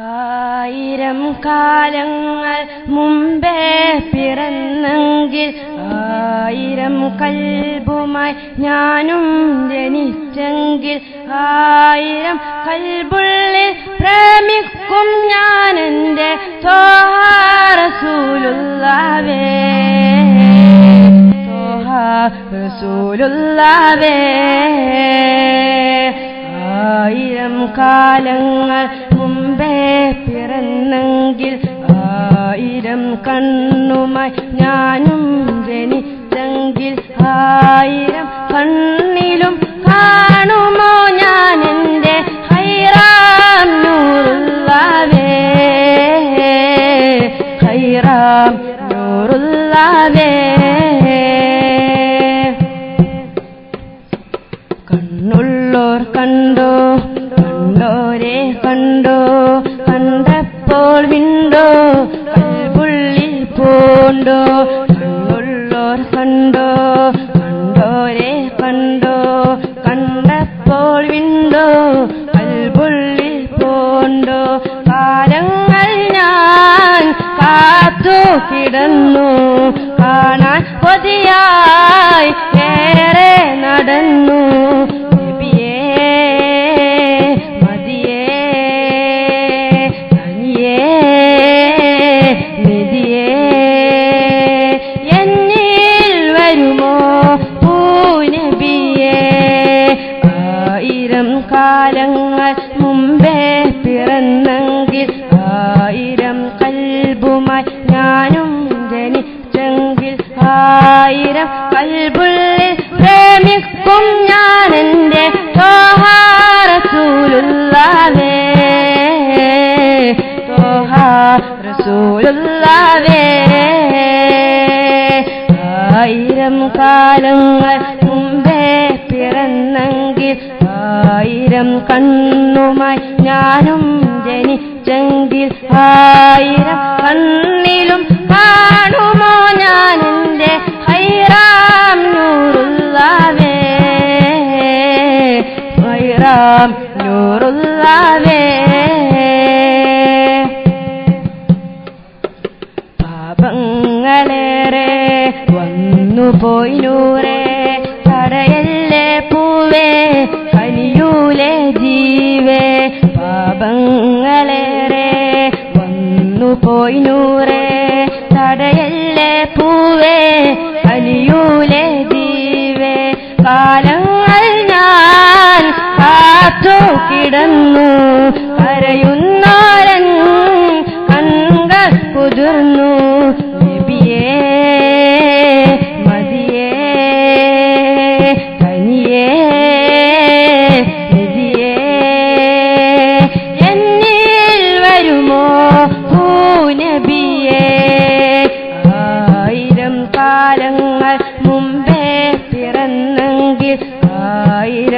ആയിരം കാലങ്ങൾ മുമ്പേ പിറന്നെങ്കിൽ ആയിരം കൽബുമായി ഞാനും ജനിച്ചെങ്കിൽ ആയിരം കൽബുള്ളിൽ പ്രേമിക്കും എന്റെ തോഹാറസൂലുള്ളവേ റസൂലുള്ളവേ കാലങ്ങൾ മുമ്പേ പിറന്നെങ്കിൽ ആയിരം കണ്ണുമായി ഞാനും ജനിച്ചെങ്കിൽ ആയിരം കണ്ണിലും കാണുമോ ഞാൻ എന്റെ ഹൈറാം നൂറുള്ളവേ ഹൈറാം നൂറുള്ളവേ കണ്ടോരെ കണ്ടോ? കണ്ടപ്പോൾ വിണ്ടോ? കൽപുള്ളിൽ പോണ്ടോ? കണ്ണുള്ളോർ കണ്ടോ? കണ്ടോരെ കണ്ടോ? കണ്ടപ്പോൾ വിണ്ടോ? കൽപുള്ളിൽ പോണ്ടോ? കാലങ്ങൾ ഞാൻ കാത്തു കിടന്നു. കാണാൻ പൊതിയായി ഏറെ നടന്നു. കാലങ്ങൾ മുമ്പേ പിറന്നെങ്കിൽ ആയിരം കൽബുമായി ഞാനും ജനിച്ചെങ്കിൽ ആയിരം കൽബുള്ളിൽ പ്രേമിക്കും ഞാൻ എന്റെ തോഹാറസൂലുള്ളവേ തോഹാറസൂലുള്ളവേ ആയിരം കാലങ്ങൾ മുമ്പേ പിറന്നെങ്കിൽ ആയിരം കണ്ണുമായി ഞാനും ജനിച്ചെങ്കിൽ ആയിരം കണ്ണിലും കാണുമോ എന്റെ ഹൈറാം നൂറുള്ളവേ ഹൈറാം നൂറുള്ളവേ പാപങ്ങളേറെ വന്നു പോയി നൂറേ പോയി നൂറേ തടയല്ലേ പൂവേ കനിയൂലേ ജീവേ. കാലങ്ങൾ ഞാൻ കാത്തു കിടന്നു കരയുന്നോരൻ കൺകൾ കുതിർന്നു.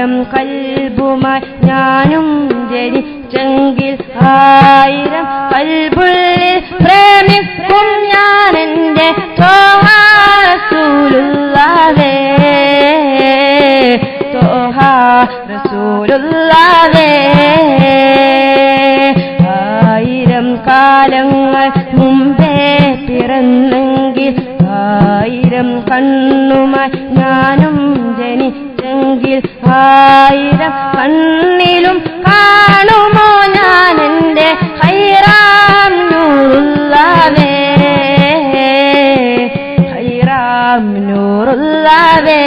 ആയിരം കൽബുമായി ഞാനും ജനിച്ചെങ്കിൽ ആയിരം കൽബുള്ളിൽ പ്രേമിക്കും ഞാൻ എന്റെ തോഹാറസൂലുള്ളവേ തോഹാറസൂലുള്ളവേ ആയിരം കണ്ണിലും കാണുമോ ഞാൻ എന്റെ ഹൈറാം നൂറുള്ളവേ ഹൈറാം നൂറുള്ളവേ